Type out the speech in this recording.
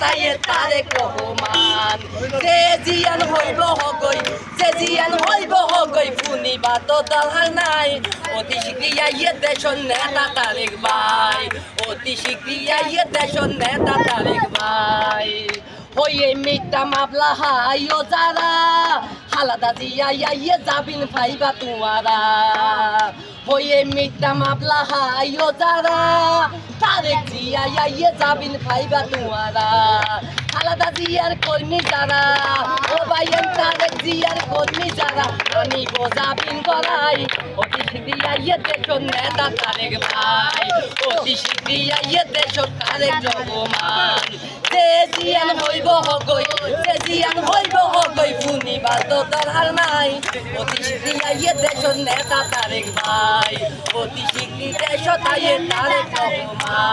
তাইয়ে তারেক রহমান যে জিয়ান হইব হগই, যে জিয়ান হইব হগই ফুনিবা তো দরকার নাই। অতি শীঘ্রই আইয়ে দেশন নেতা তারেক ভাই। অতি শীঘ্রই আইয়ে দেশন নেতা তারেক ভাই। হইয়ে মিথ্যা মামলা হাইও যারা, হালাদা আইয়ে যাবিন ফাইবা তোমারা। হইয়ে মিথ্যা মামলা হাইও যারা। তারেক জিয়া আইয়ে যাবিন ফাইবা তোমারা। হালাদা জিয়ার কর্মী যারা। ও ভাইয়ের তারেক জিয়ার কর্মী যারা। আমি বোঝাবিন করাই অতি শীঘ্রই আইয়ে দেশন নেতা তারেক ভাই। অতি শীঘ্রই আইয়ে দেশন তারেক রহমান যে জিয়ান হইব হগই, যে জিয়ান হইব হগই ফুনি বাদ দরকার নাই। অতি শীঘ্রই আইয়ে দেশন নেতা তারেক ভাই। অতি শীঘ্রই দেশ তাইয়ে তারেক রহমান।